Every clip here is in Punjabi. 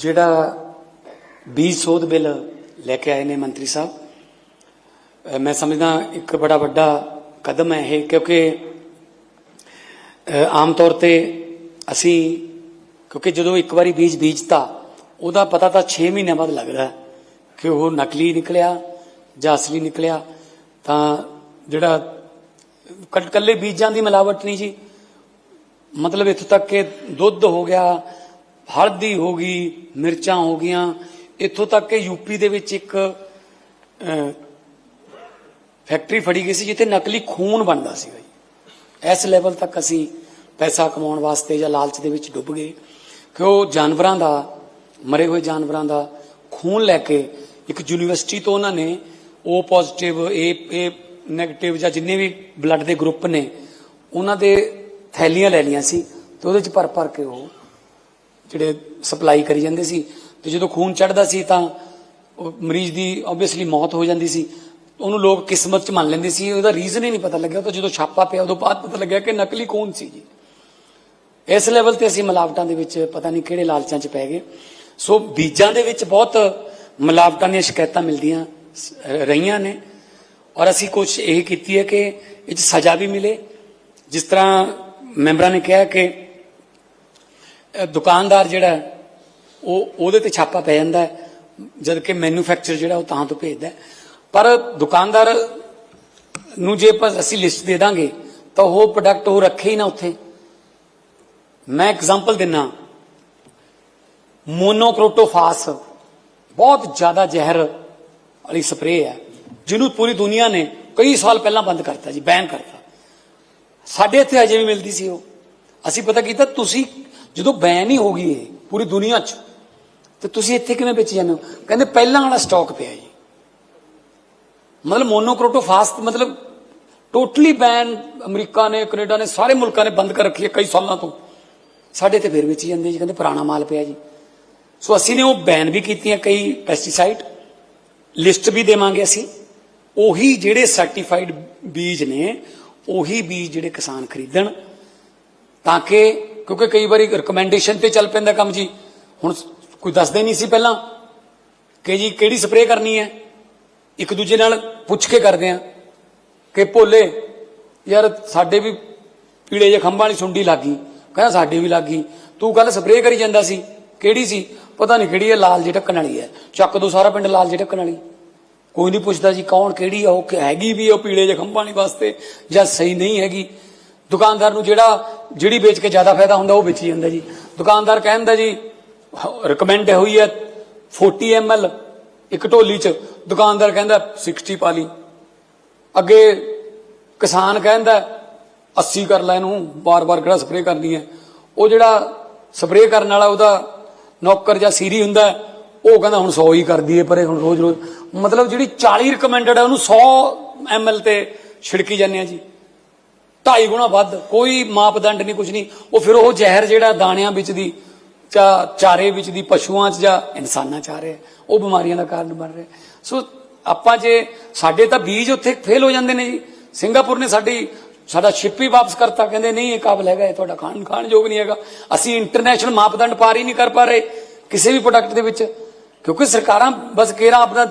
ਜਿਹੜਾ ਬੀਜ ਸੋਧ ਬਿੱਲ ਲੈ ਕੇ ਆਏ ਨੇ ਮੰਤਰੀ ਸਾਹਿਬ ਮੈਂ ਸਮਝਦਾ ਇੱਕ ਬੜਾ ਵੱਡਾ ਕਦਮ ਹੈ ਇਹ, ਕਿਉਂਕਿ ਆਮ ਤੌਰ ਤੇ ਅਸੀਂ, ਕਿਉਂਕਿ ਜਦੋਂ ਇੱਕ ਵਾਰੀ ਬੀਜ ਬੀਜਤਾ, ਉਹਦਾ ਪਤਾ ਤਾਂ 6 ਮਹੀਨਿਆਂ ਬਾਅਦ ਲੱਗਦਾ ਕਿ ਉਹ ਨਕਲੀ ਨਿਕਲਿਆ ਜਾਂ ਅਸਲੀ ਨਿਕਲਿਆ। ਤਾਂ ਜਿਹੜਾ ਕ- ਇਕੱਲੇ ਬੀਜਾਂ ਦੀ ਮਿਲਾਵਟ ਨਹੀਂ ਜੀ। ਮਤਲਬ ਇੱਥੋਂ ਤੱਕ ਕਿ ਦੁੱਧ ਹੋ ਗਿਆ ਹਲਦੀ ਹੋ ਗਈ, ਮਿਰਚਾਂ ਹੋ ਗਈਆਂ। ਇੱਥੋਂ ਤੱਕ ਕਿ ਯੂਪੀ ਦੇ ਵਿੱਚ ਇੱਕ ਫੈਕਟਰੀ ਫੜੀ ਗਈ ਸੀ ਜਿੱਥੇ ਨਕਲੀ ਖੂਨ ਬਣਦਾ ਸੀ ਜੀ ਇਸ ਲੈਵਲ ਤੱਕ ਅਸੀਂ ਪੈਸਾ ਕਮਾਉਣ ਵਾਸਤੇ ਜਾਂ ਲਾਲਚ ਦੇ ਵਿੱਚ ਡੁੱਬ ਗਏ। ਕਿ ਉਹ ਜਾਨਵਰਾਂ ਦਾ, ਮਰੇ ਹੋਏ ਜਾਨਵਰਾਂ ਦਾ ਖੂਨ ਲੈ ਕੇ ਇੱਕ ਯੂਨੀਵਰਸਿਟੀ ਤੋਂ ਉਹਨਾਂ ਨੇ ਓ ਪੋਜ਼ਿਟਿਵ ਏ ਇਹ 네ਗੇਟਿਵ ਜਾਂ ਜਿੰਨੇ ਵੀ ਬਲੱਡ ਦੇ ਗਰੁੱਪ ਨੇ, ਉਹਨਾਂ ਦੇ ਥੈਲੀਆਂ ਲੈ ਲਈਆਂ ਸੀ ਤੇ ਉਹਦੇ ਚ ਭਰ ਭਰ ਕੇ ਉਹ ਜਿਹੜੇ ਸਪਲਾਈ ਕਰੀ ਜਾਂਦੇ ਸੀ, ਤੇ ਜਦੋਂ ਖੂਨ ਚੜਦਾ ਸੀ ਤਾਂ ਉਹ ਮਰੀਜ਼ ਦੀ ਆਬਵੀਅਸਲੀ ਮੌਤ ਹੋ ਜਾਂਦੀ ਸੀ। ਉਹਨੂੰ ਲੋਕ ਕਿਸਮਤ ਚ ਮੰਨ ਲੈਂਦੇ ਸੀ, ਉਹਦਾ ਰੀਜ਼ਨ ਹੀ ਨਹੀਂ ਪਤਾ ਲੱਗਿਆ। ਤਾਂ ਜਦੋਂ ਛਾਪਾ ਪਿਆ, ਉਦੋਂ ਬਾਅਦ ਪਤਾ ਲੱਗਿਆ ਕਿ ਨਕਲੀ ਖੂਨ ਸੀ ਜੀ। ਇਸ ਲੈਵਲ ਤੇ ਅਸੀਂ ਮਿਲਾਵਟਾਂ ਦੇ ਵਿੱਚ ਪਤਾ ਨਹੀਂ ਕਿਹੜੇ ਲਾਲਚਾਂ 'ਚ ਪੈ ਗਏ। ਸੋ ਬੀਜਾਂ ਦੇ ਵਿੱਚ ਬਹੁਤ ਮਿਲਾਵਟਾਂ ਦੀਆਂ ਸ਼ਿਕਾਇਤਾਂ ਮਿਲਦੀਆਂ ਸ- ਰਹੀਆਂ ਨੇ। ਔਰ ਅਸੀਂ ਕੁਝ ਇਹ ਕੀਤੀ ਹੈ ਕਿ ਇਹ 'ਚ ਸਜ਼ਾ ਵੀ ਮਿਲੇ। ਜਿਸ ਤਰ੍ਹਾਂ ਮੈਂਬਰਾਂ ਨੇ ਕਿਹਾ ਕਿ ਦੁਕਾਨਦਾਰ ਜਿਹੜਾ ਉਹ ਉਹਦੇ ਤੇ ਛਾਪਾ ਪੈ ਜਾਂਦਾ ਹੈ, ਜਦ ਕਿ ਮੈਨੂਫੈਕਚਰ ਜਿਹੜਾ ਉਹ ਤਾਂ ਤੋਂ ਭੇਜਦਾ ਪਰ ਦੁਕਾਨਦਾਰ ਨੂੰ ਜੇ ਆਪਾਂ ਅਸੀਂ ਲਿਸਟ ਦੇ ਦਾਂਗੇ, ਤਾਂ ਉਹ ਪ੍ਰੋਡਕਟ ਉਹ ਰੱਖੇ ਹੀ ਨਾ ਉੱਥੇ। ਮੈਂ ਐਗਜ਼ਾਮਪਲ ਦਿੰਨਾ। ਮੋਨੋਕ੍ਰੋਟੋਫਾਸ ਬਹੁਤ ਜ਼ਿਆਦਾ ਜ਼ਹਿਰ ਵਾਲੀ ਸਪਰੇਅ ਹੈ, ਜਿਹਨੂੰ ਪੂਰੀ ਦੁਨੀਆ ਨੇ ਕਈ ਸਾਲ ਪਹਿਲਾਂ ਬੰਦ ਕਰਤਾ ਜੀ ਬੈਨ ਕਰਤਾ। ਸਾਡੇ ਇੱਥੇ ਅਜੇ ਵੀ ਮਿਲਦੀ ਸੀ ਉਹ। ਅਸੀਂ ਪਤਾ ਕੀਤਾ, ਤੁਸੀਂ ਜਦੋਂ ਬੈਨ ਹੀ ਹੋ ਗਈ ਇਹ, ਪੂਰੀ ਦੁਨੀਆ 'ਚ, ਤੇ ਤੁਸੀਂ ਇੱਥੇ ਕਿਵੇਂ ਵੇਚੀ ਜਾਂਦੇ ਹੋ? ਕਹਿੰਦੇ ਪਹਿਲਾਂ ਵਾਲਾ ਸਟਾਕ ਪਿਆ ਜੀ। ਮਤਲਬ ਮੋਨੋਕ੍ਰੋਟੋਫਾਸ ਮਤਲਬ ਟੋਟਲੀ ਬੈਨ ਅਮਰੀਕਾ ਨੇ, ਕੈਨੇਡਾ ਨੇ, ਸਾਰੇ ਮੁਲਕਾਂ ਨੇ ਬੰਦ ਕਰ ਰੱਖੀ ਹੈ ਕਈ ਸਾਲਾਂ ਤੋਂ। ਸਾਡੇ ਤੇ ਫਿਰ ਵੇਚੀ ਜਾਂਦੇ ਜੀ, ਕਹਿੰਦੇ ਪੁਰਾਣਾ ਮਾਲ ਪਿਆ ਜੀ। ਸੋ ਅਸੀਂ ਨੇ ਉਹ ਬੈਨ ਵੀ ਕੀਤੀਆਂ ਕਈ ਪੈਸਟੀਸਾਈਡ ਲਿਸਟ ਵੀ ਦੇਵਾਂਗੇ ਅਸੀਂ। ਉਹੀ ਜਿਹੜੇ ਸਰਟੀਫਾਈਡ ਬੀਜ ਨੇ, ਉਹੀ ਬੀਜ ਜਿਹੜੇ ਕਿਸਾਨ ਖਰੀਦਣ, ਤਾਂ ਕਿ ਕਿਉਂਕਿ ਕਈ ਵਾਰੀ ਰეკਮੈਂਡੇਸ਼ਨ ਤੇ ਚੱਲ ਪੈਂਦਾ ਕੰਮ ਜੀ। ਹੁਣ ਕੋਈ ਦੱਸਦੇ ਨਹੀਂ ਸੀ ਪਹਿਲਾਂ ਕਿ ਜੀ ਕਿਹੜੀ ਸਪਰੇਅ ਕਰਨੀ ਹੈ। ਇੱਕ ਦੂਜੇ ਨਾਲ ਪੁੱਛ ਕੇ ਕਰਦੇ ਆ ਕਿ ਭੋਲੇ, ਯਾਰ ਸਾਡੇ ਵੀ ਪੀਲੇ ਜਿਹੇ ਖੰਭਾਂ ਵਾਲੀ ਸੁੰਡੀ ਲੱਗੀ ਕਹਿੰਦਾ ਸਾਡੇ ਵੀ ਲੱਗੀ ਤੂੰ ਕੱਲ ਸਪਰੇਅ ਕਰੀ ਜਾਂਦਾ ਸੀ। ਕਿਹੜੀ ਸੀ? ਪਤਾ ਨਹੀਂ ਕਿਹੜੀ ਹੈ, ਲਾਲ ਜਿਹੀ ਢੱਕਣ ਵਾਲੀ ਹੈ। ਚੱਕ ਦੋ ਸਾਰਾ ਪਿੰਡ ਲਾਲ ਜਿਹੀ ਢੱਕਣ ਵਾਲੀ। ਕੋਈ ਨਹੀਂ ਪੁੱਛਦਾ ਜੀ ਕੌਣ ਕਿਹੜੀ ਆ, ਉਹ ਹੈਗੀ ਵੀ ਉਹ ਪੀਲੇ ਜਿਹੇ ਖੰਭਾਂ ਵਾਲੀ ਵਾਸਤੇ ਜਾਂ ਸਹੀ ਨਹੀਂ ਹੈਗੀ। ਦੁਕਾਨਦਾਰ ਨੂੰ ਜਿਹੜਾ, ਜਿਹੜੀ ਵੇਚ ਕੇ ਜ਼ਿਆਦਾ ਫਾਇਦਾ ਹੁੰਦਾ, ਉਹ ਵੇਚੀ ਜਾਂਦਾ ਜੀ। ਦੁਕਾਨਦਾਰ ਕਹਿੰਦਾ ਜੀ ਰਿਕਮੈਂਡ ਰეკਮੈਂਡ ਹੋਈ ਹੈ 40 ml ਇੱਕ ਢੋਲੀ 'ਚ। ਦੁਕਾਨਦਾਰ ਕਹਿੰਦਾ 60 ਪਾ ਲਈ। ਅੱਗੇ ਕਿਸਾਨ ਕਹਿੰਦਾ 80 ਕਰ ਲੈ ਇਹਨੂੰ ਬਾਰ-ਬਾਰ ਕਿਹੜਾ ਸਪਰੇਅ ਕਰਨੀ ਹੈ। ਉਹ ਜਿਹੜਾ ਸਪਰੇਅ ਕਰਨ ਵਾਲਾ, ਉਹਦਾ ਨੌਕਰ ਜਾਂ ਸੀਰੀ ਹੁੰਦਾ, ਉਹ ਕਹਿੰਦਾ ਹੁਣ 100 ਹੀ ਕਰ ਦਈਏ ਪਰ ਇਹ ਹੁਣ ਰੋਜ਼-ਰੋਜ਼। ਮਤਲਬ ਜਿਹੜੀ 40 ਰეკਮੈਂਡਡ ਹੈ ਉਹਨੂੰ 100 ml ਤੇ ਛਿੜਕੀ ਜਾਂਦੇ ਆ ਜੀ। ਢਾਈ ਗੁਣਾ ਵੱਧ, ਕੋਈ ਮਾਪਦੰਡ ਨਹੀਂ ਕੁਝ ਨਹੀਂ। ਉਹ ਫਿਰ ਉਹ ਜ਼ਹਿਰ ਜਿਹੜਾ ਦਾਣਿਆਂ ਵਿੱਚ ਦੀ ਜਾਂ ਚਾਰੇ ਵਿੱਚ ਦੀ ਪਸ਼ੂਆਂ 'ਚ ਜਾਂ ਇਨਸਾਨਾਂ 'ਚ ਆ ਰਿਹਾ ਉਹ ਬਿਮਾਰੀਆਂ ਦਾ ਕਾਰਨ ਬਣ ਰਿਹਾ ਸੋ ਆਪਾਂ ਜੇ ਸਾਡੇ ਤਾਂ ਬੀਜ ਉੱਥੇ ਫੇਲ ਹੋ ਜਾਂਦੇ ਨੇ ਜੀ। ਸਿੰਗਾਪੁਰ ਨੇ ਸਾਡੀ, ਸਾਡਾ ਸ਼ਿਪ ਹੀ ਵਾਪਸ ਕਰਤਾ, ਕਹਿੰਦੇ ਨਹੀਂ, ਇਹ ਕਾਬਲ ਹੈਗਾ, ਇਹ ਤੁਹਾਡਾ ਖਾਣ ਖਾਣ ਯੋਗ ਨਹੀਂ ਹੈਗਾ। ਅਸੀਂ ਇੰਟਰਨੈਸ਼ਨਲ ਮਾਪਦੰਡ ਪਾਰ ਹੀ ਨਹੀਂ ਕਰ ਪਾ ਰਹੇ ਕਿਸੇ ਵੀ ਪ੍ਰੋਡਕਟ ਦੇ ਵਿੱਚ। ਕਿਉਂਕਿ ਸਰਕਾਰਾਂ ਬਸ ਕੇਰਾ ਆਪਣਾ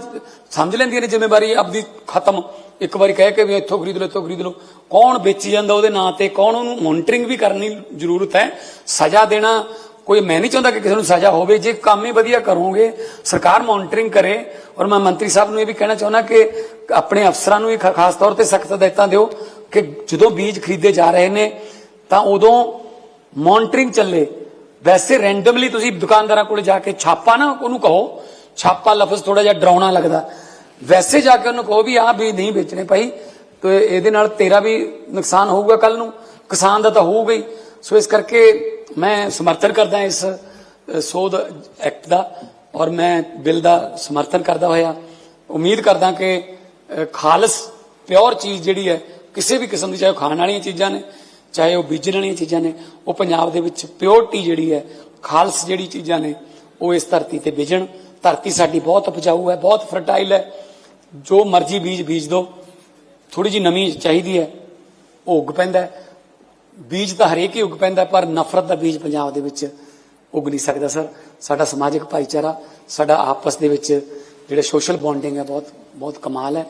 ਸਮਝ ਲੈਂਦੀਆਂ ਨੇ, ਜ਼ਿੰਮੇਵਾਰੀ ਆਪਦੀ ਖਤਮ। ਇੱਕ ਵਾਰੀ ਕਹਿ ਕੇ ਵੀ ਇੱਥੋਂ ਖਰੀਦ ਲਓ, ਇੱਥੋਂ ਖਰੀਦ ਲਓ। ਕੌਣ ਵੇਚੀ ਜਾਂਦਾ ਉਹਦੇ ਨਾਂ ਤੇ? ਕੌਣ ਉਹਨੂੰ ਮੋਨੀਟਰਿੰਗ ਵੀ ਕਰਨੀ ਜ਼ਰੂਰਤ ਹੈ? ਸਜ਼ਾ ਦੇਣਾ ਕੋਈ, ਮੈਂ ਨਹੀਂ ਚਾਹੁੰਦਾ ਕਿ ਕਿਸੇ ਨੂੰ ਸਜ਼ਾ ਹੋਵੇ। ਜੇ ਕੰਮ ਹੀ ਵਧੀਆ ਕਰੋਗੇ, ਸਰਕਾਰ ਮੋਨੀਟਰਿੰਗ ਕਰੇ ਔਰ ਮੈਂ ਮੰਤਰੀ ਸਾਹਿਬ ਨੂੰ ਇਹ ਵੀ ਕਹਿਣਾ ਚਾਹੁੰਦਾ ਕਿ ਆਪਣੇ ਅਫਸਰਾਂ ਨੂੰ ਵੀ ਖਾਸ ਤੌਰ ਤੇ ਸਖਤ ਹਦਾਇਤਾਂ ਦਿਓ ਕਿ ਜਦੋਂ ਬੀਜ ਖਰੀਦੇ ਜਾ ਰਹੇ ਨੇ, ਤਾਂ ਉਦੋਂ ਮੋਨੀਟਰਿੰਗ ਚੱਲੇ। ਵੈਸੇ ਰੈਂਡਮਲੀ ਤੁਸੀਂ ਦੁਕਾਨਦਾਰਾਂ ਕੋਲ ਜਾ ਕੇ ਛਾਪਾ ਨਾ ਉਹਨੂੰ ਕਹੋ। ਛਾਪਾ ਲਫ਼ਜ਼ ਥੋੜਾ ਜਿਹਾ ਡਰਾਉਣਾ ਲੱਗਦਾ। ਵੈਸੇ ਜਾ ਕੇ ਉਹਨੂੰ ਕਹੋ ਵੀ ਆਹ ਬੀਜ ਨਹੀਂ ਵੇਚਣੇ ਭਾਈ, ਤੇ ਇਹਦੇ ਨਾਲ ਤੇਰਾ ਵੀ ਨੁਕਸਾਨ ਹੋਊਗਾ ਕੱਲ ਨੂੰ, ਕਿਸਾਨ ਦਾ ਤਾਂ ਹੋਊਗਾ ਹੀ। ਸੋ ਇਸ ਕਰਕੇ ਮੈਂ ਸਮਰਥਨ ਕਰਦਾ ਇਸ ਸੋਧ ਐਕਟ ਦਾ ਔਰ ਮੈਂ ਬਿੱਲ ਦਾ ਸਮਰਥਨ ਕਰਦਾ ਹੋਇਆ। ਉਮੀਦ ਕਰਦਾ ਕਿ ਖਾਲਸ ਪਿਓਰ ਚੀਜ਼ ਜਿਹੜੀ ਹੈ, ਕਿਸੇ ਵੀ ਕਿਸਮ ਦੀ ਚਾਹੇ ਉਹ ਖਾਣ ਵਾਲੀਆਂ ਚੀਜ਼ਾਂ ਨੇ, ਚਾਹੇ ਉਹ ਬੀਜਣ ਵਾਲੀਆਂ ਚੀਜ਼ਾਂ ਨੇ, ਉਹ ਪੰਜਾਬ ਦੇ ਵਿੱਚ ਪਿਓਰਟੀ ਜਿਹੜੀ ਹੈ, ਖਾਲਸ ਜਿਹੜੀ ਚੀਜ਼ਾਂ ਨੇ, ਉਹ ਇਸ ਧਰਤੀ ਤੇ ਬੀਜਣ। ਧਰਤੀ ਸਾਡੀ ਬਹੁਤ ਉਪਜਾਊ ਹੈ, ਬਹੁਤ ਫਰਟਾਈਲ ਹੈ। ਜੋ ਮਰਜ਼ੀ ਬੀਜ ਬੀਜ ਦਿਓ ਥੋੜੀ ਜੀ ਨਮੀ ਚਾਹੀਦੀ ਹੈ, ਉਹ ਉੱਗ ਪੈਂਦਾ ਬੀਜ ਤਾਂ ਹਰੇਕ ਹੀ ਉੱਗ ਪੈਂਦਾ, ਪਰ ਨਫ਼ਰਤ ਦਾ ਬੀਜ ਪੰਜਾਬ ਦੇ ਵਿੱਚ ਉੱਗ ਨਹੀਂ ਸਕਦਾ, ਸਰ। ਸਾਡਾ ਸਮਾਜਿਕ ਭਾਈਚਾਰਾ, ਸਾਡਾ ਆਪਸ ਦੇ ਵਿੱਚ ਜਿਹੜਾ ਸੋਸ਼ਲ ਬੌਂਡਿੰਗ ਹੈ, ਬਹੁਤ ਬਹੁਤ ਕਮਾਲ ਹੈ।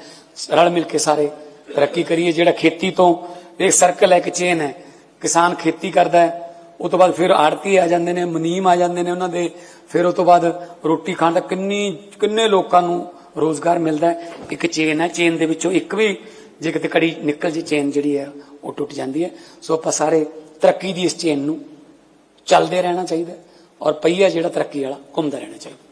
ਰਲ ਮਿਲ ਕੇ ਸਾਰੇ ਤਰੱਕੀ ਕਰੀਏ। ਜਿਹੜਾ ਖੇਤੀ ਤੋਂ ਇੱਕ ਸਰਕਲ ਹੈ, ਇੱਕ ਚੇਨ ਹੈ, ਕਿਸਾਨ ਖੇਤੀ ਕਰਦਾ ਹੈ, ਉਹ ਤੋਂ ਬਾਅਦ ਫਿਰ ਆੜਤੀ ਆ ਜਾਂਦੇ ਨੇ, ਮੁਨੀਮ ਆ ਜਾਂਦੇ ਨੇ ਉਹਨਾਂ ਦੇ। ਫਿਰ ਉਹ ਤੋਂ ਬਾਅਦ ਰੋਟੀ ਖਾਣ ਦਾ ਕਿੰਨੀ, ਕਿੰਨੇ ਲੋਕਾਂ ਨੂੰ ਰੋਜ਼ਗਾਰ ਮਿਲਦਾ ਇੱਕ ਚੇਨ ਹੈ। ਚੇਨ ਦੇ ਵਿੱਚੋਂ ਇੱਕ ਵੀ ਜੇ ਕਿਤੇ ਕੜੀ ਨਿਕਲ ਜੇ, ਚੇਨ ਜਿਹੜੀ ਹੈ, ਉਹ ਟੁੱਟ ਜਾਂਦੀ ਹੈ। ਸੋ ਆਪਾਂ ਸਾਰੇ ਤਰੱਕੀ ਦੀ ਇਸ ਚੇਨ ਨੂੰ ਚੱਲਦੇ ਰਹਿਣਾ ਚਾਹੀਦਾ ਔਰ ਪਹੀਆ ਜਿਹੜਾ ਤਰੱਕੀ ਵਾਲਾ ਘੁੰਮਦਾ ਰਹਿਣਾ ਚਾਹੀਦਾ